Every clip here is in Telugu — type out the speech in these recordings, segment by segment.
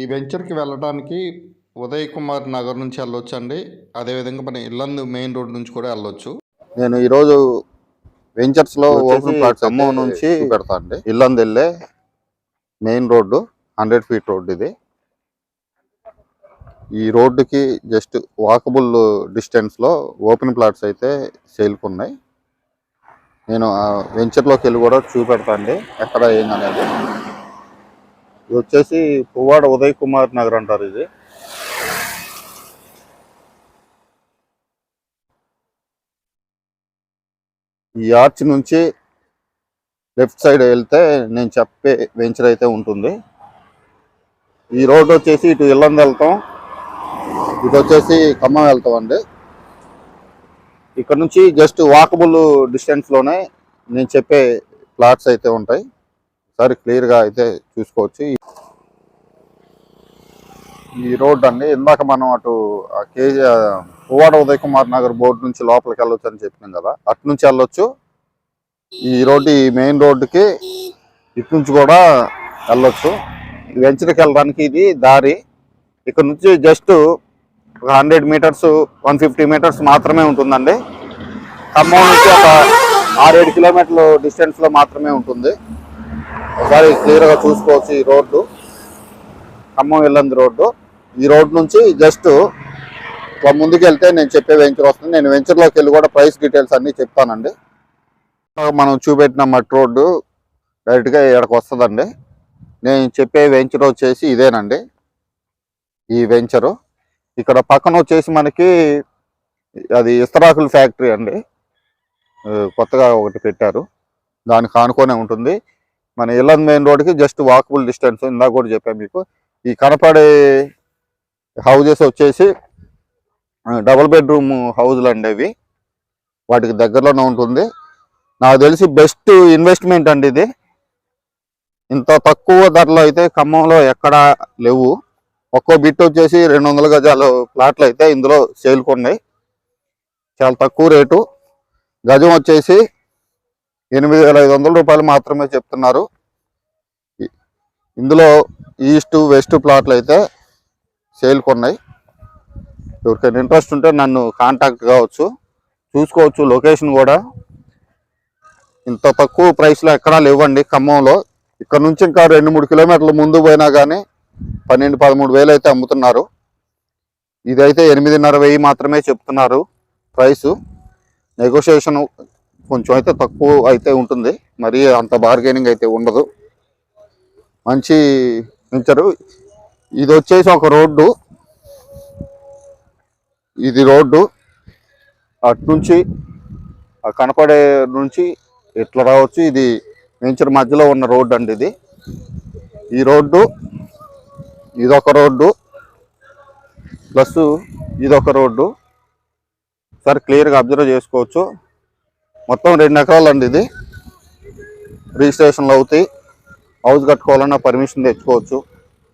ఈ వెంచర్కి వెళ్ళడానికి ఉదయ్ కుమార్ నగర్ నుంచి వెళ్ళొచ్చు అండి అదేవిధంగా మన ఇల్లందు మెయిన్ రోడ్ నుంచి కూడా వెళ్ళొచ్చు. నేను ఈరోజు వెంచర్స్లో వచ్చేసి ఓపెన్ ప్లాట్స్ ఖమ్మం ఖమ్మం నుంచి పెడతా అండి. ఇల్లందు వెళ్ళే main road hundred feet road ఇది. ఈ రోడ్డుకి జస్ట్ వాకబుల్ డిస్టెన్స్లో ఓపెన్ ప్లాట్స్ అయితే సేల్కి ఉన్నాయి నేను ఆ వెంచర్లోకి వెళ్ళి కూడా చూపెడతా అండి. ఎక్కడ ఏందనేది. ఇది వచ్చేసి పువ్వాడ ఉదయ్ కుమార్ నగర్ అంటారు ఇది. ఈ ఆర్చ్ నుంచి లెఫ్ట్ సైడ్ వెళ్తే నేను చెప్పే వెంచర్ అయితే ఉంటుంది. ఈ రోడ్ వచ్చేసి ఇటు ఇల్లంద వెళ్తాం. ఇటు వచ్చేసి ఖమ్మం వెళ్తాం అండి. ఇక్కడ నుంచి జస్ట్ వాకబుల్ డిస్టెన్స్లోనే నేను చెప్పే ప్లాట్స్ అయితే ఉంటాయి. ఒకసారి క్లియర్గా అయితే చూసుకోవచ్చు. ఈ రోడ్ అండి. ఇందాక మనం అటు K G Puvvada Uday Kumar Nagar board నుంచి లోపలికి వెళ్ళొచ్చు అని చెప్పినాం కదా. అటు నుంచి వెళ్ళొచ్చు. ఈ రోడ్డు ఈ మెయిన్ రోడ్డుకి ఇటు నుంచి కూడా వెళ్ళొచ్చు. వెంచర్కి వెళ్ళడానికి ఇది దారి. ఇక్కడ నుంచి జస్ట్ ఒక hundred meters one fifty meters మాత్రమే ఉంటుందండి. ఖమ్మం నుంచి ఒక ఆరేడు కిలోమీటర్లు డిస్టెన్స్లో మాత్రమే ఉంటుంది. ఒకసారి క్లియర్గా చూసుకోవచ్చు ఈ రోడ్డు. ఖమ్మం వెళ్ళంది రోడ్డు. ఈ రోడ్ నుంచి జస్ట్ ఇట్లా ముందుకు వెళ్తే నేను చెప్పే వెంచర్ వస్తుంది. నేను వెంచర్లోకి వెళ్ళి కూడా ప్రైస్ డీటెయిల్స్ అన్నీ చెప్తానండి. మనం చూపెట్టిన మట్టి రోడ్డు డైరెక్ట్గా ఇక్కడికి వస్తుందండి. నేను చెప్పే వెంచర్ వచ్చేసి ఇదేనండి. ఈ వెంచరు ఇక్కడ పక్కన వచ్చేసి మనకి అది ఇస్తరాకుల ఫ్యాక్టరీ అండి. కొత్తగా ఒకటి పెట్టారు. దానికి ఆనుకొనే ఉంటుంది. మన ఇల్లంద్ మెయిన్ రోడ్కి జస్ట్ వాకబుల్ డిస్టెన్స్ ఇందాక కూడా చెప్పాను మీకు. ఈ కనపడే హౌజెస్ వచ్చేసి డబుల్ బెడ్రూమ్ హౌజ్లు అండి అవి వాటికి దగ్గరలోనే ఉంటుంది. నాకు తెలిసి బెస్ట్ ఇన్వెస్ట్మెంట్ అండి ఇది. ఇంత తక్కువ ధరలో అయితే ఖమ్మంలో ఎక్కడా లేవు. ఒక్కో బిట్ వచ్చేసి రెండు వందల గజాలు ప్లాట్లు అయితే ఇందులో సేల్కొన్నాయి చాలా తక్కువ రేటు. గజం వచ్చేసి ఎనిమిది వేల ఐదు వందల రూపాయలు మాత్రమే చెప్తున్నారు. ఇందులో ఈస్ట్ వెస్ట్ ప్లాట్లు అయితే సేల్కొన్నాయి ఎవరికైనా ఇంట్రెస్ట్ ఉంటే నన్ను కాంటాక్ట్ కావచ్చు. చూసుకోవచ్చు లొకేషన్ కూడా. ఇంత తక్కువ ప్రైస్లో ఎక్కడా లేవండి ఖమ్మంలో. ఇక్కడ నుంచి ఇంకా రెండు మూడు కిలోమీటర్లు ముందు పోయినా కానీ పన్నెండు పదమూడు వేలు అయితే అమ్ముతున్నారు. ఇదైతే ఎనిమిదిన్నర వెయ్యి మాత్రమే చెప్తున్నారు ప్రైసు. నెగోషియేషన్ కొంచెం అయితే తక్కువ అయితే ఉంటుంది. మరి అంత బార్గెనింగ్ అయితే ఉండదు. మంచి వెంచరు ఇది వచ్చేసి ఒక రోడ్డు. ఇది రోడ్డు. అటు నుంచి ఆ కనపడే నుంచి ఇట్లా రావచ్చు. ఇది వెంచర్ మధ్యలో ఉన్న రోడ్డు అండి ఇది. ఈ రోడ్డు ఇదొక రోడ్డు. ప్లస్ ఇదొక రోడ్డు. సార్ క్లియర్గా అబ్జర్వ్ చేసుకోవచ్చు. మొత్తం రెండు ఎకరాలు అండి ఇది. రిజిస్ట్రేషన్లు అవుతాయి. హౌస్ కట్టుకోవాలన్నా పర్మిషన్ తెచ్చుకోవచ్చు.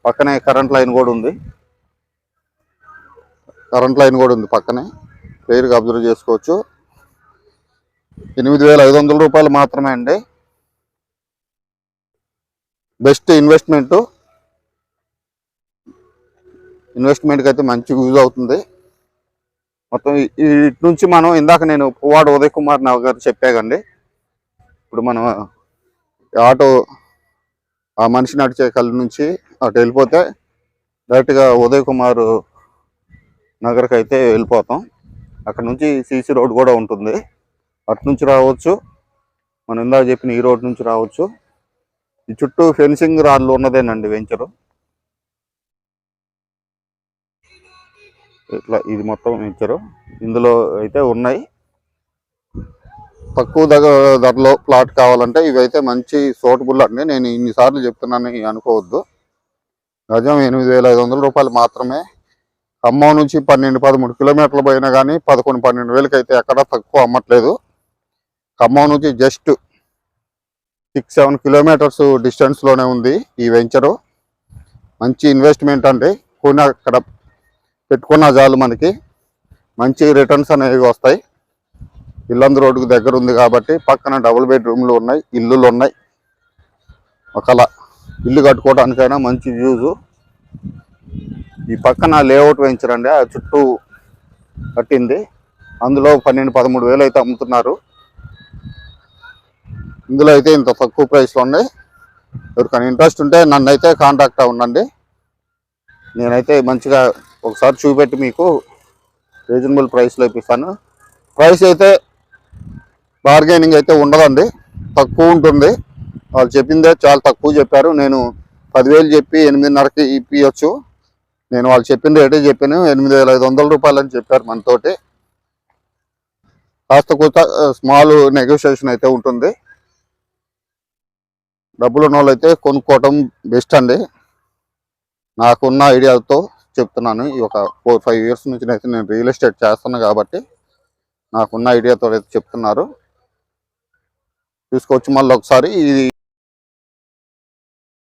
పక్కనే కరెంట్ లైన్ కూడా ఉంది. కరెంట్ లైన్ కూడా ఉంది పక్కనే. క్లియర్గా అబ్జర్వ్ చేసుకోవచ్చు. ఎనిమిది వేల ఐదు వందల రూపాయలు మాత్రమే అండి. Best investment. ఇన్వెస్ట్మెంట్కి అయితే మంచి యూజ్ అవుతుంది. మొత్తం ఇటు నుంచి మనం ఇందాక నేను పువ్వాడు ఉదయ్ కుమార్ నగర్ చెప్పాగండి ఇప్పుడు మనం ఆటో ఆ మనిషి నడిచే కళ్ళ నుంచి అటు వెళ్ళిపోతే డైరెక్ట్గా ఉదయ్ కుమార్ నగర్కి అయితే వెళ్ళిపోతాం. అక్కడ నుంచి సీసీ రోడ్ కూడా ఉంటుంది. అటు నుంచి రావచ్చు. మనం ఇందాక చెప్పిన ఈ రోడ్ నుంచి రావచ్చు. ఈ చుట్టూ ఫెన్సింగ్ రాళ్ళు ఉన్నదేనండి వెంచరు. ఇట్లా ఇది మొత్తం వెంచరు ఇందులో అయితే ఉన్నాయి. తక్కువ దగ్గర ధరలో ప్లాట్ కావాలంటే ఇవైతే మంచి సూటబుల్ అండి. నేను ఇన్నిసార్లు చెప్తున్నాను అనుకోవద్దు. గజం ఎనిమిది వేల ఐదు వందల రూపాయలు మాత్రమే. ఖమ్మం నుంచి పన్నెండు పదమూడు కిలోమీటర్లు పోయినా కానీ పదకొండు పన్నెండు వేలకి అయితే ఎక్కడా తక్కువ అమ్మట్లేదు. ఖమ్మం నుంచి జస్ట్ సిక్స్ సెవెన్ కిలోమీటర్స్ డిస్టెన్స్లోనే ఉంది ఈ వెంచరు మంచి ఇన్వెస్ట్మెంట్ అండి. కొన్ని అక్కడ పెట్టుకున్న చాలు మనకి. మంచి రిటర్న్స్ అనేవి వస్తాయి. ఇల్లందు రోడ్డుకు దగ్గర ఉంది కాబట్టి పక్కన డబుల్ బెడ్రూమ్లు ఉన్నాయి ఇల్లులు ఉన్నాయి. ఒకలా ఇల్లు కట్టుకోవడానికైనా మంచి యూజు ఈ పక్కన లేఅవుట్ వేయించారండి ఆ చుట్టూ కట్టింది. అందులో పన్నెండు పదమూడు వేలు అయితే అమ్ముతున్నారు. ఇందులో అయితే ఇంత తక్కువ ప్రైస్లో ఉన్నాయి. ఎవరికైనా ఇంట్రెస్ట్ ఉంటే నన్ను అయితే కాంటాక్ట్ అవ్వండి. నేనైతే మంచిగా ఒకసారి చూపెట్టి మీకు రీజనబుల్ ప్రైస్లో ఇప్పిస్తాను. ప్రైస్ అయితే బార్గెనింగ్ అయితే ఉండదండి. తక్కువ ఉంటుంది. వాళ్ళు చెప్పిందే చాలా తక్కువ చెప్పారు. నేను పదివేలు చెప్పి ఎనిమిదిన్నరకి ఇప్పించచ్చు నేను వాళ్ళు చెప్పిన రేటే చెప్పాను. ఎనిమిది వేల ఐదు వందల రూపాయలు అని చెప్పారు మనతోటి. కాస్త కొత్త స్మాల్ నెగోషియేషన్ అయితే ఉంటుంది. డబ్బులు ఉన్న వాళ్ళు అయితే కొనుక్కోవటం బెస్ట్ అండి. నాకున్న ఐడియాతో చెప్తున్నాను. ఈ ఒక ఫోర్ ఫైవ్ ఇయర్స్ నుంచి అయితే నేను రియల్ ఎస్టేట్ చేస్తున్నాను కాబట్టి నాకున్న ఐడియాతో అయితే చెప్తున్నారు. చూసుకోవచ్చు మళ్ళీ ఒకసారి ఇది